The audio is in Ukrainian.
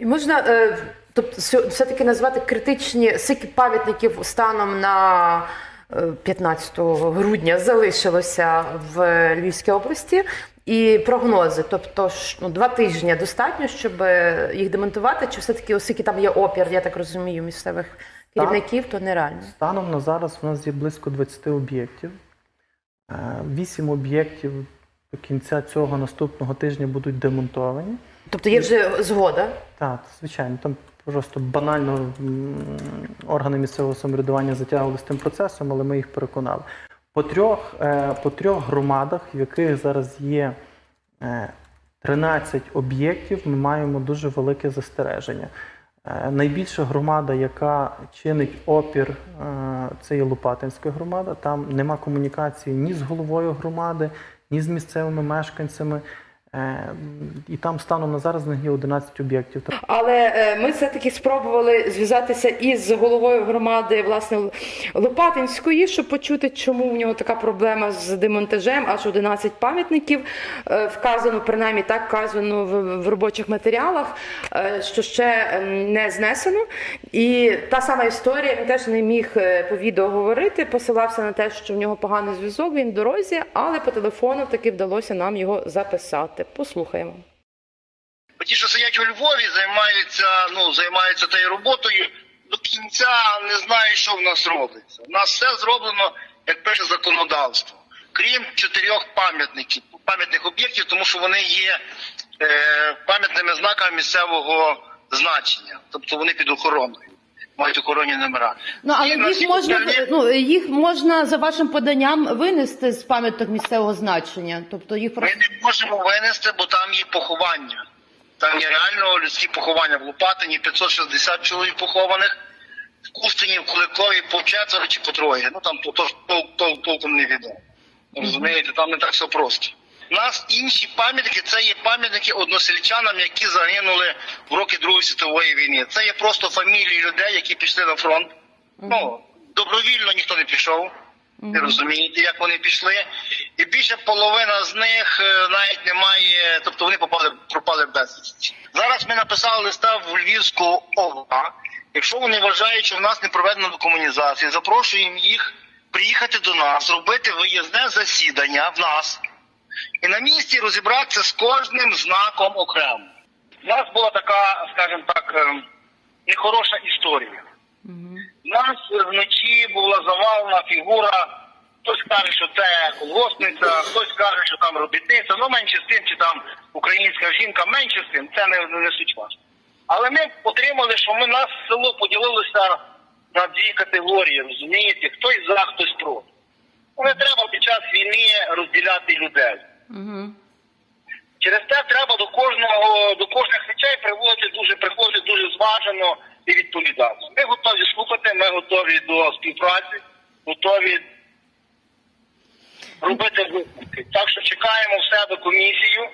І можна е, тобто, все-таки назвати критичні скільки пам'ятників станом на е, 15 грудня залишилося в Львівській області. І прогнози, тобто ну, два тижні достатньо, щоб е, їх демонтувати, чи все-таки, оскільки там є опір, я так розумію, місцевих керівників, то нереально. Станом на зараз у нас є близько 20 об'єктів. Е, Вісім об'єктів до кінця цього наступного тижня будуть демонтовані. Тобто є вже згода. Так, звичайно, там просто банально органи місцевого самоврядування затягували з тим процесом, але ми їх переконали. По трьох, е, по трьох громадах, в яких зараз є е, 13 об'єктів, ми маємо дуже велике застереження. Е, Найбільша громада, яка чинить опір, е, це є Лопатинська громада. Там нема комунікації ні з головою громади, ні з місцевими мешканцями. Е, І там станом на зараз них є 11 об'єктів. Але е, ми все-таки спробували зв'язатися із головою громади власне Лопатинської, щоб почути, чому в нього така проблема з демонтажем, аж 11 пам'ятників е, вказано, принаймні так вказано в, робочих матеріалах, що ще ем, не знесено. І та сама історія він теж не міг по відео говорити, посилався на те, що в нього поганий зв'язок, він в дорозі, але по телефону таки вдалося нам його записати. Послухаємо. Бо ті, що сидять у Львові, займаються, ну, займаються тією роботою, до кінця не знають, що в нас робиться. У нас все зроблено, як пише законодавство. Крім чотирьох пам'ятників, пам'ятних об'єктів, тому що вони є е, пам'ятними знаками місцевого значення. Тобто вони під охороною, мають охоронні номера. Ну, але І їх можна ну їх можна за вашим поданням винести з пам'яток місцевого значення. Тобто їх Ми не можемо винести, бо там є поховання. Там є реально людські поховання в Лопатині, 560 чоловік похованих, в Кустині, в Куликові по четверо чи по троє. Ну там то, то, то, то, толком не відомо. Розумієте, там не так все просто. У нас інші пам'ятники це є пам'ятники односельчанам, які загинули в роки Другої світової війни. Це є просто фамілії людей, які пішли на фронт. Ну, добровільно ніхто не пішов. Ви розумієте, як вони пішли, і більше половина з них е, навіть немає, тобто вони попали пропали безвісті. Зараз ми написали листа в Львівську ОВА. Якщо вони вважають, що в нас не проведено декомунізації, запрошуємо їх приїхати до нас, зробити виїзне засідання в нас і на місці розібратися з кожним знаком окремо. У нас була така, скажімо так, е, нехороша історія. У нас вночі була завалена фігура. Хтось каже, що це колгоспниця, хтось каже, що там робітниця. Ну менше з тим, чи там українська жінка, менше з тим, це не, не суть важливо. Але ми отримали, що ми нас село поділилося на дві категорії, розумієте? Хтось за, хтось проти. Ну, не треба під час розділяти людей. Через те треба до кожного до кожних речей приводити дуже приходити дуже зважено і відповідально. Ми готові слухати, ми готові до співпраці, готові робити висновки. Так що чекаємо в себе комісію